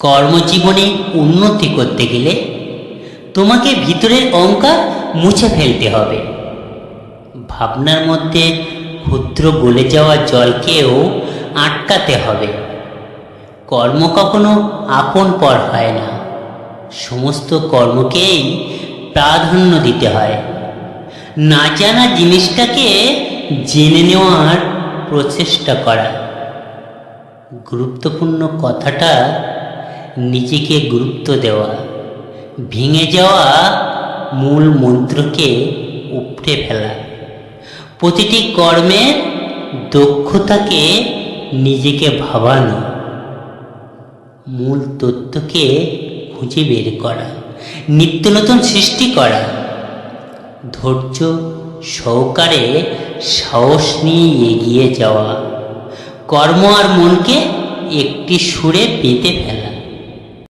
কর্মজীবনে উন্নতি করতে গেলে তোমাকে ভিতরের অহংকার মুছে ফেলতে হবে। ভাবনার মধ্যে ক্ষুদ্র গলে যাওয়া জলকেও আটকাতে হবে। কর্ম কখনো আপন পর হয় না। সমস্ত কর্মকেই প্রাধান্য দিতে হয়। না জানা জিনিসটাকে জেনে নেওয়ার প্রচেষ্টা করা। গুরুত্বপূর্ণ কথাটা নিজেকে গুরুত্ব দেওয়া, ভেঙে যাওয়া মূল মন্ত্রকে উপড়ে ফেলা। প্রতিটি কর্মের দক্ষতাকে নিজেকে ভাবানো, মূল তত্ত্বকে খুঁজে বের করা, নিত্য নতুন সৃষ্টি করা। ধৈর্য সহকারে সাহস নিয়ে এগিয়ে যাওয়া, কর্ম আর মনকে একটি সুরে পেতে ফেলা।